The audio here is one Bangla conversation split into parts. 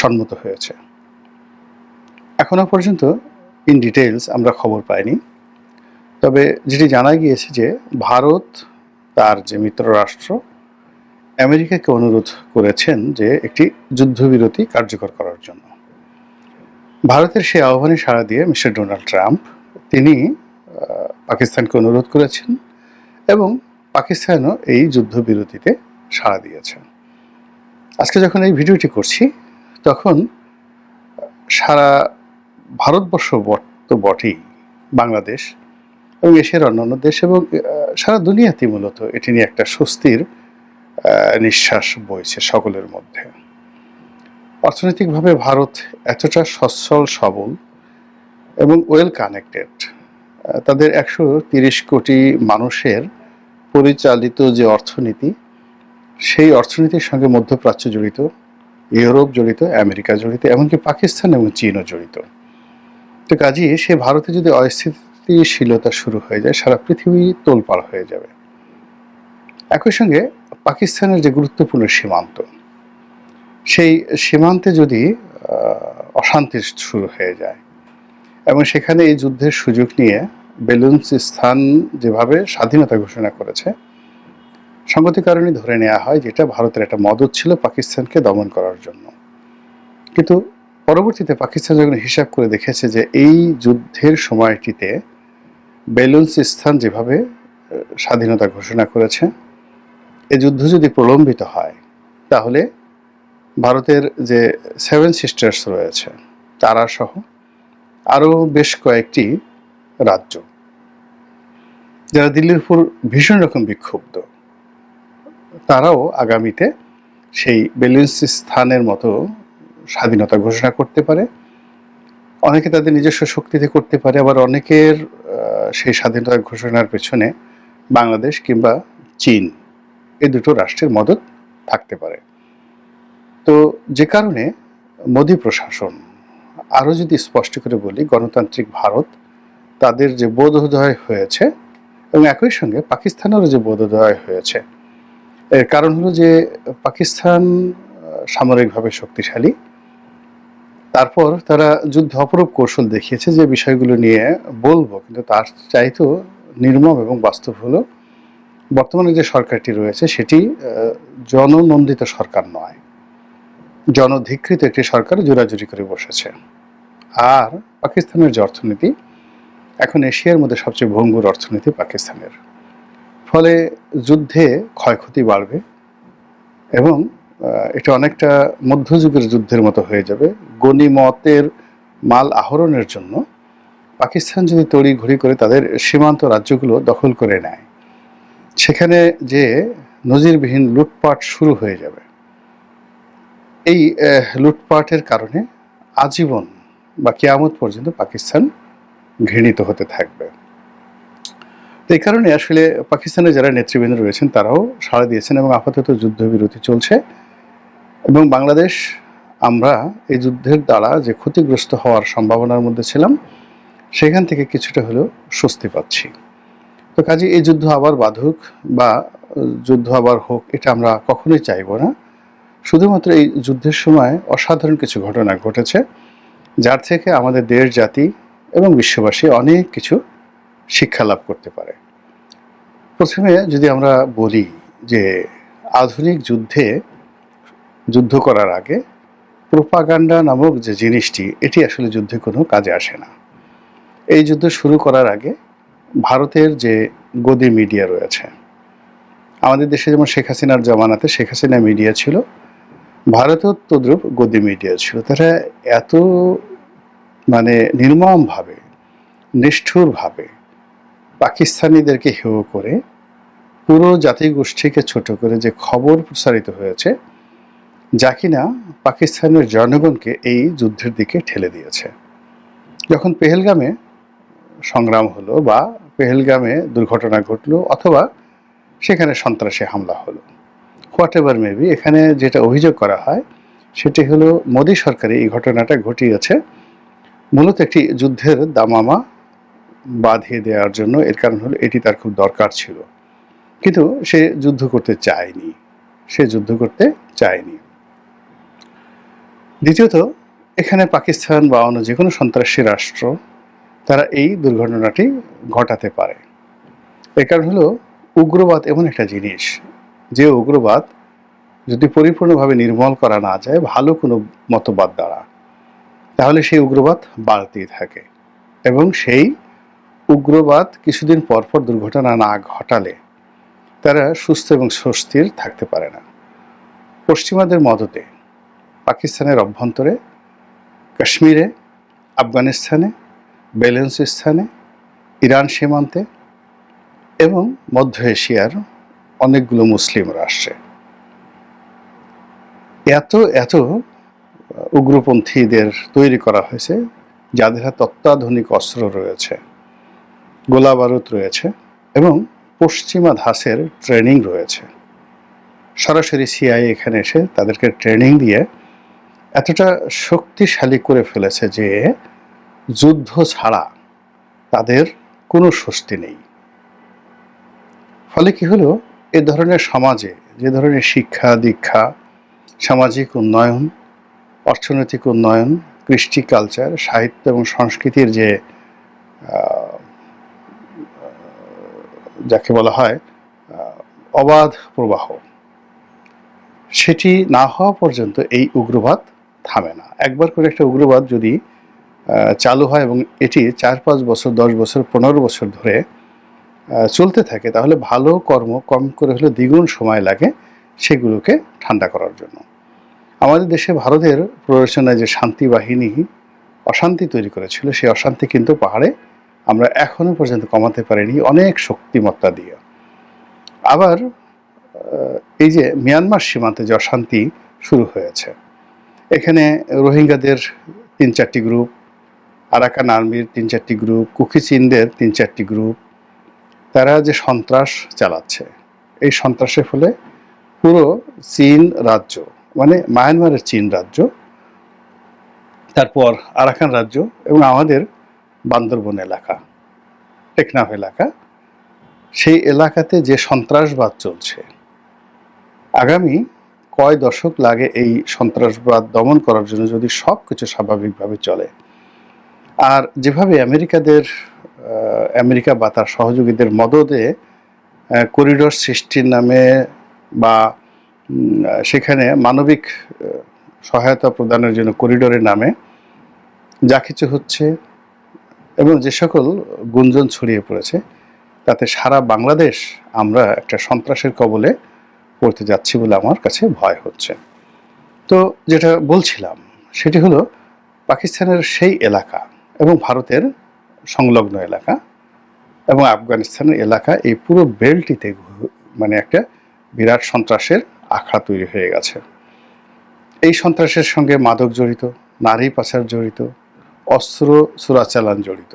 সম্মত হয়েছে। এখনও পর্যন্ত ইন ডিটেলস আমরা খবর পাইনি। তবে যেটি জানা গিয়েছে যে ভারত, তার যে মিত্র রাষ্ট্র, আমেরিকাকে অনুরোধ করেছেন যে একটি যুদ্ধবিরতি কার্যকর করার জন্য। ভারতের সেই আহ্বানে সাড়া দিয়ে মিস্টার ডোনাল্ড ট্রাম্প, তিনি পাকিস্তানকে অনুরোধ করেছেন এবং পাকিস্তানও এই যুদ্ধবিরতিতে সাড়া দিয়েছেন। আজকে যখন এই ভিডিওটি করছি তখন সারা ভারতবর্ষ তো বটেই বাংলাদেশ এবং এশিয়ার অন্যান্য দেশ এবং সারা দুনিয়াতে মূলত এটি নিয়ে একটা স্বস্তির নিঃশ্বাস বইছে সকলের মধ্যে। অর্থনৈতিকভাবে ভারত এতটা সচ্ছল, সবল এবং ওয়েল কানেক্টেড তাদের একশো তিরিশ কোটি মানুষের পরিচালিত যে অর্থনীতি, সেই অর্থনীতির সঙ্গে মধ্যপ্রাচ্য জড়িত ইউরোপ জড়িত, আমেরিকা জড়িত, এমনকি পাকিস্তান এবং চীনও জড়িত। তো কাজেই সে ভারতে যদি অস্থিতিশীলতা শুরু হয়ে যায়, সারা পৃথিবী তোলপাড় হয়ে যাবে। একই সঙ্গে পাকিস্তানের যে গুরুত্বপূর্ণ সীমান্ত, সেই সীমান্তে যদি অশান্তি শুরু হয়ে যায় এবং সেখানে এই যুদ্ধের সুযোগ নিয়ে বেলুন্স স্থান যেভাবে স্বাধীনতা ঘোষণা করেছে সঙ্গতি কারণে ধরে নেওয়া হয় যেটা ভারতের একটা মদত ছিল পাকিস্তানকে দমন করার জন্য। কিন্তু পরবর্তীতে পাকিস্তান যখন হিসাব করে দেখেছে যে এই যুদ্ধের সময়টিতে বেলুন্স স্থান যেভাবে স্বাধীনতা ঘোষণা করেছে, এ যুদ্ধ যদি প্রলম্বিত হয়, তাহলে ভারতের যে সেভেন সিস্টার্স রয়েছে তারা সহ আরও বেশ কয়েকটি রাজ্য, যারা দিল্লির উপর ভীষণ রকম বিক্ষুব্ধ। তারাও আগামীতে সেই বেলুন্স স্থানের মতো স্বাধীনতা ঘোষণা করতে পারে। অনেকে তাদের নিজস্ব শক্তিতে করতে পারে, আবার অনেকের সেই স্বাধীনতা ঘোষণার পেছনে বাংলাদেশ কিংবা চীন এই দুটো রাষ্ট্রের মদত থাকতে পারে। তো যে কারণে মোদি প্রশাসন আরও যদি স্পষ্ট করে বলি, গণতান্ত্রিক ভারত তাদের যে বোধোদয় হয়েছে এবং একই সঙ্গে পাকিস্তানেরও যে বোধোদয় হয়েছে এর কারণ হলো যে পাকিস্তান সামরিকভাবে শক্তিশালী। তারপর তারা যুদ্ধ অপরূপ কৌশল দেখিয়েছে যে বিষয়গুলো নিয়ে বলব, কিন্তু তার চাইতেও নির্মম এবং বাস্তব হলো, বর্তমানে যে সরকারটি রয়েছে সেটি জননন্দিত সরকার নয়। জনধিকৃত একটি সরকার জোরাজুরি করে বসেছে। আর পাকিস্তানের যে অর্থনীতি, এখন এশিয়ার মধ্যে সবচেয়ে ভঙ্গুর অর্থনীতি পাকিস্তানের। ফলে যুদ্ধে ক্ষয়ক্ষতি বাড়বে এবং এটা অনেকটা মধ্যযুগের যুদ্ধের মতো হয়ে যাবে। গণিমতের মাল আহরণের জন্য পাকিস্তান যদি তড়ি ঘড়ি করে তাদের সীমান্ত রাজ্যগুলো দখল করে নেয়, সেখানে যে নজিরবিহীন লুটপাট শুরু হয়ে যাবে। এই লুটপাটের কারণে আজীবন বা কেয়ামত পর্যন্ত পাকিস্তান ঘৃণিত হতে থাকবে। তো এই কারণে আসলে পাকিস্তানের যারা নেতৃবৃন্দ রয়েছেন, তারাও সাড়া দিয়েছেন এবং আপাতত যুদ্ধবিরতি চলছে। এবং বাংলাদেশ, আমরা এই যুদ্ধের দ্বারা যে ক্ষতিগ্রস্ত হওয়ার সম্ভাবনার মধ্যে ছিলাম, সেখান থেকে কিছুটা হলেও স্বস্তি পাচ্ছি। তো কাজে এই যুদ্ধ আবার বাধুক বা যুদ্ধ আবার হোক, এটা আমরা কখনোই চাইব না। শুধুমাত্র এই যুদ্ধের সময় অসাধারণ কিছু ঘটনা ঘটেছে, যার থেকে আমাদের দেশ জাতি এবং বিশ্ববাসী অনেক কিছু শিক্ষা লাভ করতে পারে। প্রথমে যদি আমরা বলি যে আধুনিক যুদ্ধে যুদ্ধ করার আগে প্রোপাগান্ডা নামক যে জিনিসটি, এটি আসলে যুদ্ধে কোনো কাজে আসে না। এই যুদ্ধ শুরু করার আগে ভারতের যে গদি মিডিয়া রয়েছে, আমাদের দেশে যেমন শেখ হাসিনার জামানাতে শেখ হাসিনা মিডিয়া ছিল, ভারতেও তদ্রুপ গদি মিডিয়া ছিল। তারা এত মানে নির্মমভাবে, নিষ্ঠুরভাবে পাকিস্তানিদেরকে হেয় করে পুরো জাতিগোষ্ঠীকে ছোট করে যে খবর প্রসারিত হয়েছে, যা কিনা পাকিস্তানের জনগণকে এই যুদ্ধের দিকে ঠেলে দিয়েছে। যখন পেহেলগামে সংগ্রাম হলো বা পেহেলগামে দুর্ঘটনা ঘটলো অথবা সেখানে সন্ত্রাসী হামলা হলো হোয়াট এভার মেবি এখানে যেটা অভিযোগ করা হয়, সেটি হলো মোদী সরকার এই ঘটনাটা ঘটিয়েছে। মূলত একটি যুদ্ধের দামামা বাঁধিয়ে দেওয়ার জন্য এর কারণ হলো এটি তার খুব দরকার ছিল। কিন্তু সে যুদ্ধ করতে চায়নি। সে যুদ্ধ করতে চায়নি। দ্বিতীয়ত, এখানে পাকিস্তান বা অন্য যে কোনো সন্ত্রাসী রাষ্ট্র, তারা এই দুর্ঘটনাটি ঘটাতে পারে। এর কারণ হলো উগ্রবাদ এমন একটা জিনিস, যে উগ্রবাদ যদি পরিপূর্ণভাবে নির্মল করা না যায়, ভালো কোনো মতবাদ দ্বারা, তাহলে সেই উগ্রবাদ বাড়তেই থাকে এবং সেই উগ্রবাদ কিছুদিন পর পর দুর্ঘটনা না ঘটালে তারা সুস্থ এবং স্বস্তির থাকতে পারে না। পশ্চিমাদের মদতে পাকিস্তানের অভ্যন্তরে, কাশ্মীরে, আফগানিস্তানে, বেলুচিস্তানে, ইরান সীমান্তে এবং মধ্য এশিয়ার অনেকগুলো মুসলিম রাষ্ট্রে। এত এত উগ্রপন্থীদের তৈরি করা হয়েছে যাদের হাতে অত্যাধুনিক অস্ত্র রয়েছে। গোলা বারুদ রয়েছে এবং পশ্চিমা ধাসের ট্রেনিং রয়েছে। সরাসরি সিআই এখানে এসে তাদেরকে ট্রেনিং দিয়ে এতটা শক্তিশালী করে ফেলেছে যে যুদ্ধ ছাড়া তাদের কোনো স্বস্তি নেই। ফলে কি হলো? এ ধরনের সমাজে, যে ধরনের শিক্ষা, দীক্ষা, সামাজিক উন্নয়ন, অর্থনৈতিক উন্নয়ন, কৃষ্টি কালচার সাহিত্য এবং সংস্কৃতির যে যাকে বলা হয় অবাধ প্রবাহ। সেটি না হওয়া পর্যন্ত এই উগ্রবাদ থামে না। একবার করে একটা উগ্রবাদ যদি চালু হয় এবং এটি চার পাঁচ বছর, দশ বছর, পনেরো বছর ধরে চলতে থাকে, তাহলে ভালো কর্ম কম করে হলে দ্বিগুণ সময় লাগে সেগুলোকে ঠান্ডা করার জন্য। আমাদের দেশে ভারতের প্ররোচনায় যে শান্তি বাহিনী অশান্তি তৈরি করেছিল, সেই অশান্তি কিন্তু পাহাড়ে আমরা এখনও পর্যন্ত কমাতে পারিনি, অনেক শক্তিমত্তা দিয়ে। আবার এই যে মিয়ানমার সীমান্তে যে অশান্তি শুরু হয়েছে, এখানে রোহিঙ্গাদের তিন চারটি গ্রুপ, আরাকান আর্মির তিন চারটি গ্রুপ, কুকি চীনদের তিন চারটি গ্রুপ, তারা যে সন্ত্রাস চালাচ্ছে, এই সন্ত্রাসের ফলে পুরো চীন রাজ্য মানে মায়ানমারের চীন রাজ্য, তারপর আরাকান রাজ্য এবং আমাদের বান্দরবন এলাকা, টেকনাফ এলাকা, সেই এলাকাতে যে সন্ত্রাসবাদ চলছে। আগামী কয় দশক লাগে এই সন্ত্রাসবাদ দমন করার জন্য যদি সব কিছু স্বাভাবিকভাবে চলে। আর যেভাবে আমেরিকাদের আমেরিকা বা তার সহযোগীদের মদদে করিডোর সৃষ্টির নামে বা সেখানে মানবিক সহায়তা প্রদানের জন্য করিডোরের নামে যা কিছু হচ্ছে এবং যে সকল গুঞ্জন ছড়িয়ে পড়েছে, তাতে সারা বাংলাদেশ আমরা একটা সন্ত্রাসের কবলে পড়তে যাচ্ছি বলে আমার কাছে ভয় হচ্ছে। তো যেটা বলছিলাম, সেটি হলো পাকিস্তানের সেই এলাকা এবং ভারতের সংলগ্ন এলাকা এবং আফগানিস্তানের এলাকা, এই পুরো বেল্টটিতে ঘু- মানে একটা বিরাট সন্ত্রাসের আখড়া তৈরি হয়ে গেছে। এই সন্ত্রাসের সঙ্গে মাদক জড়িত, নারী পাচার জড়িত অস্ত্র চোরাচালান জড়িত,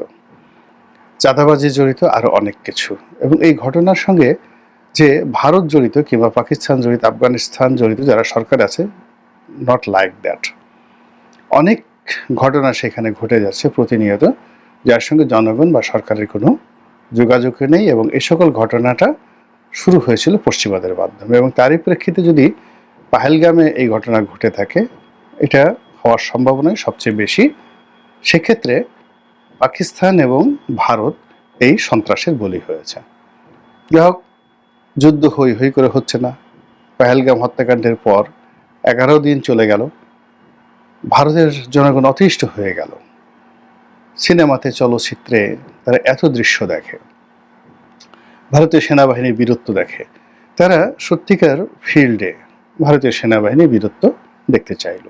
চাঁদাবাজি জড়িত আরও অনেক কিছু। এবং এই ঘটনার সঙ্গে যে ভারত জড়িত কিংবা পাকিস্তান জড়িত, আফগানিস্তান জড়িত যারা সরকার আছে নট লাইক দ্যাট অনেক ঘটনা সেখানে ঘটে যাচ্ছে প্রতিনিয়ত, যার সঙ্গে জনগণ বা সরকারের কোনো যোগাযোগ নেই এবং এ সকল ঘটনাটা শুরু হয়েছিল পশ্চিমাদের মাধ্যমে। এবং তারই প্রেক্ষিতে যদি পাহেলগামে এই ঘটনা ঘটে থাকে, এটা হওয়ার সম্ভাবনাই সবচেয়ে বেশি। সেক্ষেত্রে পাকিস্তান এবং ভারত এই সন্ত্রাসের বলি হয়েছে। যাই হোক, যুদ্ধ হই হই করে হচ্ছে না। পাহেলগাম হত্যাকাণ্ডের পর এগারো দিন চলে গেল। ভারতের জনগণ অতিষ্ঠ হয়ে গেল। সিনেমাতে চলচ্চিত্রে তারা এত দৃশ্য দেখে, ভারতীয় সেনাবাহিনীর বীরত্ব দেখে, তারা সত্যিকার ফিল্ডে ভারতীয় সেনাবাহিনীর বীরত্ব দেখতে চাইল।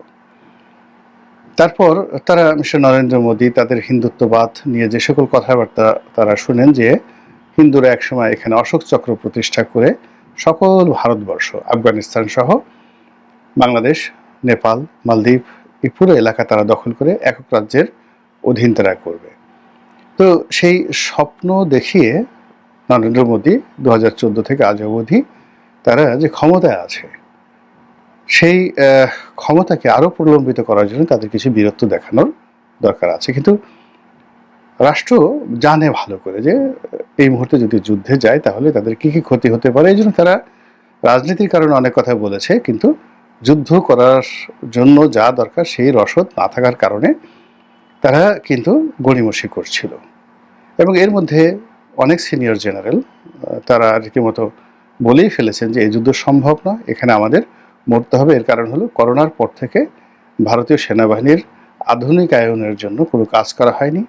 তারপর তারা মিস্টার নরেন্দ্র মোদী, তাদের হিন্দুত্ববাদ নিয়ে যে সকল কথাবার্তা তারা শুনেন যে হিন্দুরা একসময় এখানে অশোক চক্র প্রতিষ্ঠা করে সকল ভারতবর্ষ, আফগানিস্তান সহ বাংলাদেশ, নেপাল, মালদ্বীপ এই পুরো এলাকা তারা দখল করে একক রাজ্যের অধীন তারা করবে। তো সেই স্বপ্ন দেখিয়ে নরেন্দ্র মোদী দু হাজার চোদ্দ থেকে আজ অবধি তারা যে ক্ষমতায় আছে সেই ক্ষমতাকে আরও প্রলম্বিত করার জন্য তাদের কিছু বীরত্ব দেখানোর দরকার আছে। কিন্তু রাষ্ট্র জানে ভালো করে যে, এই মুহূর্তে যদি যুদ্ধে যায় তাহলে তাদের কি কি ক্ষতি হতে পারে। এই জন্য তারা রাজনীতির কারণে অনেক কথা বলেছে, কিন্তু যুদ্ধ করার জন্য যা দরকার সেই রসদ না থাকার কারণে তারা কিন্তু গড়িমসি করছিল। এবং এর মধ্যে অনেক সিনিয়র জেনারেল তারা রীতিমতো বলেই ফেলেছেন যে, এই যুদ্ধ সম্ভব না এখানে আমাদের মরতে হবে। এর কারণ হলো করোনার পর থেকে ভারতীয় সেনাবাহিনীর আধুনিকায়নের জন্য কোনো কাজ করা হয়নি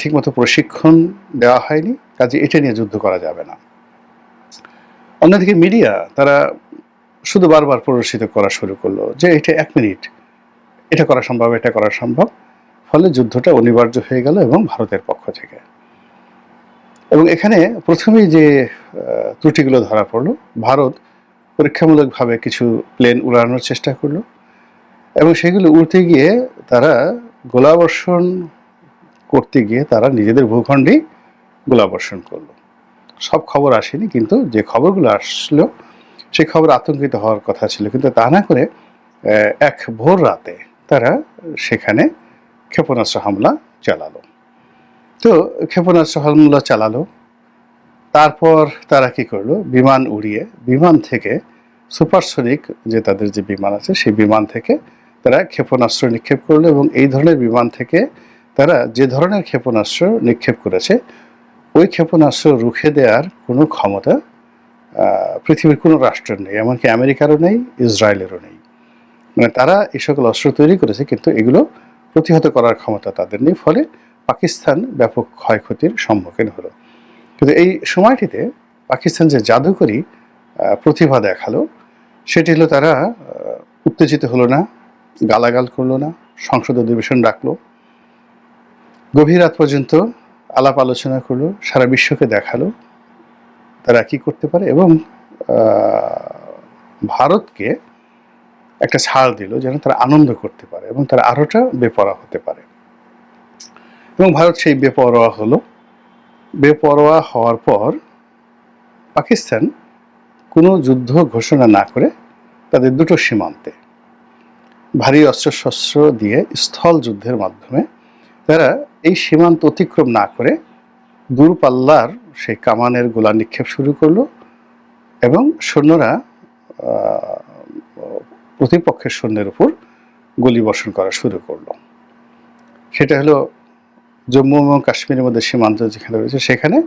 ঠিকমতো প্রশিক্ষণ দেওয়া হয়নি, কাজে এটা নিয়ে যুদ্ধ করা যাবে না। অন্যদিকে মিডিয়া তারা শুধু বারবার প্রদর্শিত করা শুরু করল যে এটা এক মিনিট, এটা করা সম্ভব, এটা করা সম্ভব। ফলে যুদ্ধটা অনিবার্য হয়ে গেল এবং ভারতের পক্ষ থেকে। এবং এখানে প্রথমেই যে ত্রুটিগুলো ধরা পড়ল, ভারত পরীক্ষামূলকভাবে কিছু প্লেন উড়ানোর চেষ্টা করল এবং সেগুলো উড়তে গিয়ে তারা গোলাবর্ষণ করতে গিয়ে তারা নিজেদের ভূখণ্ডেই গোলাবর্ষণ করল। সব খবর আসেনি, কিন্তু যে খবরগুলো আসলো সেই খবর আতঙ্কিত হওয়ার কথা ছিল। কিন্তু তা না করে এক ভোর রাতে তারা সেখানে ক্ষেপণাস্ত্র হামলা চালালো। তো ক্ষেপণাস্ত্র হামলা চালালো তারপর তারা কি করল? বিমান উড়িয়ে, বিমান থেকে সুপারসনিক যে তাদের যে বিমান আছে, সেই বিমান থেকে তারা ক্ষেপণাস্ত্র নিক্ষেপ করল এবং এই ধরনের বিমান থেকে তারা যে ধরনের ক্ষেপণাস্ত্র নিক্ষেপ করেছে, ওই ক্ষেপণাস্ত্র রুখে দেওয়ার কোনো ক্ষমতা পৃথিবীর কোনো রাষ্ট্রের নেই, এমনকি আমেরিকারও নেই, ইসরায়েলেরও নেই। মানে তারা এই সকল অস্ত্র তৈরি করেছে, কিন্তু এগুলো প্রতিহত করার ক্ষমতা তাদের নেই, ফলে পাকিস্তান ব্যাপক ক্ষয়ক্ষতির সম্মুখীন হলো। কিন্তু এই সময়টিতে পাকিস্তান যে জাদুকরী প্রতিভা দেখাল, সেটি হলো তারা উত্তেজিত হলো না, গালাগাল করল না, সংসদ অধিবেশন ডাকলো, গভীর রাত পর্যন্ত আলাপ আলোচনা করল, সারা বিশ্বকে দেখাল, তারা কি করতে পারে এবং ভারতকে একটা ছাড় দিল যেন তারা আনন্দ করতে পারে এবং তারা আরোটা বেপরোয়া হতে পারে। এবং ভারত সেই বেপরোয়া হলো। বেপরোয়া হওয়ার পর পাকিস্তান কোনো যুদ্ধ ঘোষণা না করে তাদের দুটো সীমান্তে ভারী অস্ত্রশস্ত্র দিয়ে স্থল যুদ্ধের মাধ্যমে তারা এই সীমান্ত অতিক্রম না করে দূরপাল্লার সেই কামানের গোলা নিক্ষেপ শুরু করল এবং সৈন্যরা প্রতিপক্ষের সৈন্যের উপর গুলি বর্ষণ করা শুরু করল। সেটা হলো জম্মু এবং কাশ্মীরের মধ্যে সীমান্ত যেখানে রয়েছে, সেখানে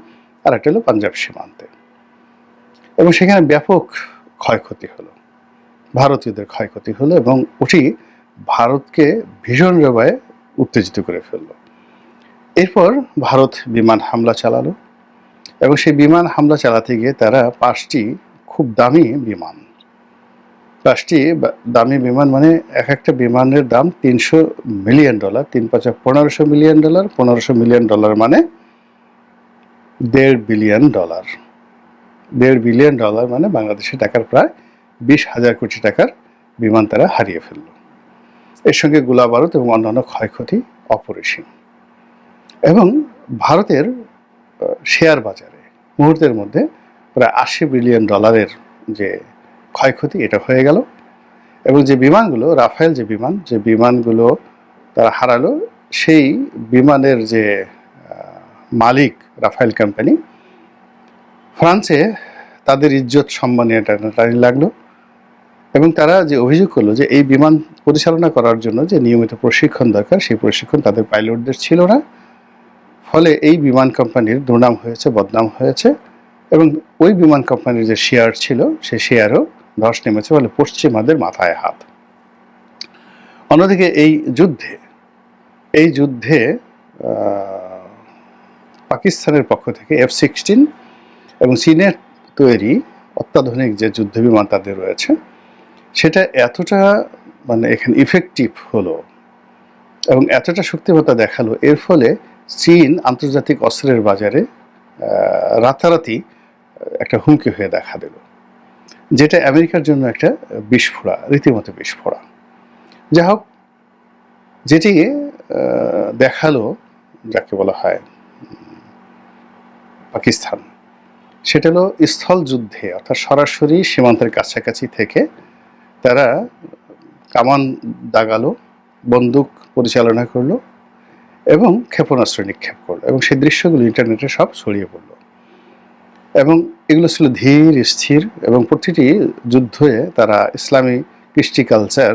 আর একটা হলো পাঞ্জাব সীমান্তে। এবং সেখানে ব্যাপক ক্ষয়ক্ষতি হলো। ভারতীয়দের ক্ষয়ক্ষতি হলো এবং ওটি ভারতকে ভীষণ জবায় উত্তেজিত করে ফেলল। এরপর ভারত বিমান হামলা চালালো এবং সেই বিমান হামলা চালাতে গিয়ে তারা পাঁচটি খুব দামি বিমান পাঁচটি দামি বিমান মানে এক একটা বিমানের দাম তিনশো মিলিয়ন ডলার, তিন পাঁচা পনেরোশো মিলিয়ন ডলার, পনেরোশো মিলিয়ন ডলার মানে দেড় বিলিয়ন ডলার। দেড় বিলিয়ন ডলার মানে বাংলাদেশের টাকার প্রায় বিশ হাজার কোটি টাকার বিমান তারা হারিয়ে ফেলল। এর সঙ্গে গোলা বারুদ এবং অন্যান্য ক্ষয়ক্ষতি অপরিসীম। এবং ভারতের শেয়ার বাজারে মুহূর্তের মধ্যে প্রায় আশি বিলিয়ন ডলারের যে ক্ষয়ক্ষতি, এটা হয়ে গেল। এবং যে বিমানগুলো রাফেল যে বিমান, যে বিমানগুলো তারা হারালো, সেই বিমানের যে মালিক রাফেল কোম্পানি, ফ্রান্সে তাদের ইজ্জত সম্মানে টানাটানি লাগল। এবং তারা যে অভিযোগ করল যে এই বিমান পরিচালনা করার জন্য যে নিয়মিত প্রশিক্ষণ দরকার, সেই প্রশিক্ষণ তাদের পাইলটদের ছিল না। ফলে এই বিমান কোম্পানির দুর্নাম হয়েছে, বদনাম হয়েছে। এবং ওই বিমান কোম্পানির যে শেয়ার ছিল, সেই শেয়ারও ধস নেমেছে ফলে পশ্চিমাদের মাথায় হাত। অন্যদিকে এই যুদ্ধে এই যুদ্ধে পাকিস্তানের পক্ষ থেকে এফ সিক্সটিন এবং চীনের তৈরি অত্যাধুনিক যে যুদ্ধ বিমান তাদের রয়েছে, সেটা এতটা মানে এখানে ইফেক্টিভ হলো এবং এতটা শক্তিমত্তা দেখাল। এর ফলে চীন আন্তর্জাতিক অস্ত্রের বাজারে রাতারাতি একটা হুমকি হয়ে দেখা দিল। যেটা আমেরিকার জন্য একটা বিস্ফোরা, রীতিমতো বিস্ফোরা। যা হোক, যেটি দেখাল যাকে বলা হয় পাকিস্তান। সেটা হলো স্থল যুদ্ধে, অর্থাৎ সরাসরি সীমান্তের কাছাকাছি থেকে তারা কামান দাগালো, বন্দুক পরিচালনা করল এবং ক্ষেপণাস্ত্র নিক্ষেপ করল এবং সেই দৃশ্যগুলো ইন্টারনেটে সব ছড়িয়ে পড়ল। এবং এগুলো ছিল ধীর, স্থির এবং প্রতিটি যুদ্ধে তারা ইসলামী কৃষ্টি কালচার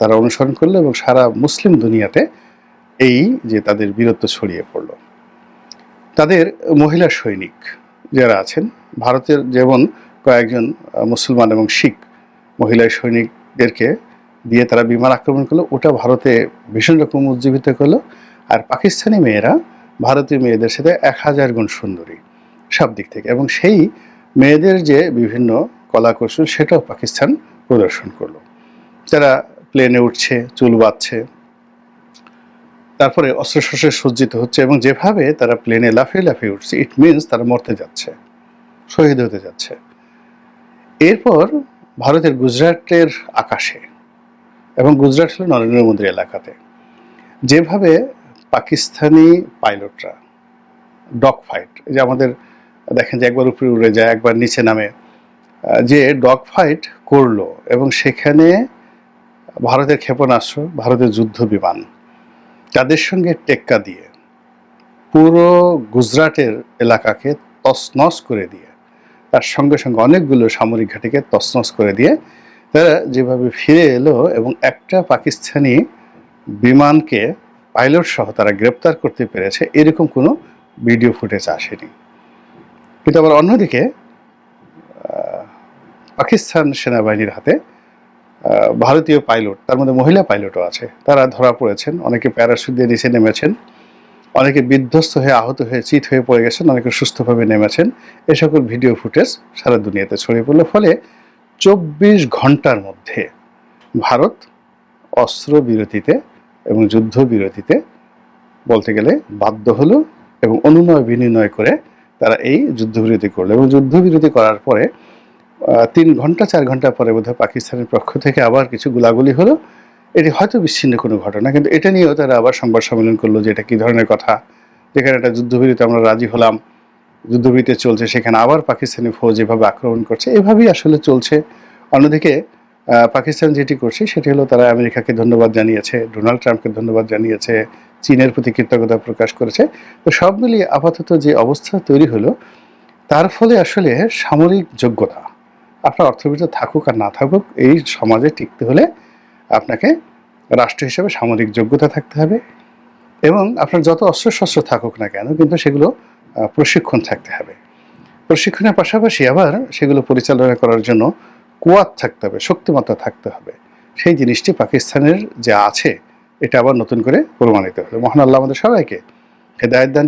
তারা অনুসরণ করল এবং সারা মুসলিম দুনিয়াতে এই যে তাদের বীরত্ব ছড়িয়ে পড়ল। তাদের মহিলা সৈনিক যারা আছেন, ভারতের যেমন কয়েকজন মুসলমান এবং শিখ মহিলা সৈনিকদেরকে দিয়ে তারা বিমান আক্রমণ করল, ওটা ভারতে ভীষণ রকম উজ্জীবিত করল। আর পাকিস্তানি মেয়েরা, ভারতীয় মেয়েদের সাথে এক হাজার গুণ সুন্দরী। সব দিক থেকে। এবং সেই মেয়েদের যে বিভিন্ন কলা কৌশল সেটাও পাকিস্তান প্রদর্শন করল। তারা প্লেনে উঠছে, চুল বাঁধছে, তারপরে অস্ত্রশস্ত্রে সজ্জিত হচ্ছে এবং যেভাবে তারা প্লেনে লাফিয়ে লাফিয়ে উঠছে ইট মিনস তারা মরতে যাচ্ছে, শহীদ হতে যাচ্ছে। এরপর ভারতের গুজরাটের আকাশে, এবং গুজরাট হলো নরেন্দ্র মোদী এলাকাতে, যেভাবে পাকিস্তানি পাইলটরা ডগ ফাইট যে আমাদের দেখেন যে একবার উপরে উড়ে যায়, একবার নিচে নামে। যে ডগ ফাইট করল এবং সেখানে ভারতের ক্ষেপণাস্ত্র, ভারতের যুদ্ধ বিমান তাদের সঙ্গে টেক্কা দিয়ে পুরো গুজরাটের এলাকাকে তছনছ করে দিয়ে, তার সঙ্গে সঙ্গে অনেকগুলো সামরিক ঘাঁটিকে তছনছ করে দিয়ে তারা যেভাবে ফিরে এলো এবং একটা পাকিস্তানি বিমানকে পাইলট সহ তারা গ্রেপ্তার করতে পেরেছে, এরকম কোনো ভিডিও ফুটেজ আসেনি। কিন্তু আবার অন্যদিকে পাকিস্তান সেনাবাহিনীর হাতে ভারতীয় পাইলট, তার মধ্যে মহিলা পাইলটও আছে। তারা ধরা পড়েছেন, অনেকে প্যারাশুট দিয়ে নিচে নেমেছেন, অনেকে বিধ্বস্ত হয়ে, আহত হয়ে, চিত হয়ে পড়ে গেছেন, অনেকে সুস্থভাবে নেমেছেন। এ সকল ভিডিও ফুটেজ সারা দুনিয়াতে ছড়িয়ে পড়ল। ফলে চব্বিশ ঘণ্টার মধ্যে ভারত অস্ত্র বিরতিতে এবং যুদ্ধ বিরতিতে বলতে গেলে বাধ্য হলো এবং অনুনয় বিনিময় করে তারা এই যুদ্ধবিরতি করল এবং যুদ্ধবিরতি করার পরে তিন ঘণ্টা, চার ঘণ্টা পরে বোধহয় পাকিস্তানের পক্ষ থেকে আবার কিছু গুলাগুলি হলো। এটি হয়তো বিচ্ছিন্ন কোনো ঘটনা, কিন্তু এটা নিয়েও তারা আবার সংবাদ সম্মেলন করল যে এটা কী ধরনের কথা। যেখানে একটা যুদ্ধবিরতি, আমরা রাজি হলাম, যুদ্ধবিরতি চলছে, সেখানে আবার পাকিস্তানি ফৌজ এভাবে আক্রমণ করছে। এভাবেই আসলে চলছে। অন্যদিকে পাকিস্তান যেটি করছে, সেটি হলো তারা আমেরিকাকে ধন্যবাদ জানিয়েছে, ডোনাল্ড ট্রাম্পকে ধন্যবাদ জানিয়েছে চীনের প্রতি কৃতজ্ঞতা প্রকাশ করেছে। তো সব মিলিয়ে আপাতত যে অবস্থা তৈরি হলো, তার ফলে আসলে সামরিক যোগ্যতা, আপনার অর্থবিত্ত থাকুক আর না থাকুক, এই সমাজে টিকতে হলে আপনাকে রাষ্ট্র হিসেবে সামরিক যোগ্যতা থাকতে হবে এবং আপনার যত অস্ত্রশস্ত্র থাকুক না কেন, কিন্তু সেগুলো প্রশিক্ষণ থাকতে হবে। প্রশিক্ষণের পাশাপাশি আবার সেগুলো পরিচালনা করার জন্য কুয়াত থাকতে হবে, শক্তিমত্তা থাকতে হবে। সেই জিনিসটি পাকিস্তানের যে আছে এটা আবার নতুন করে প্রমাণিত হবে মহান আল্লাহ আমাদের সবাইকে হেদায়ত দান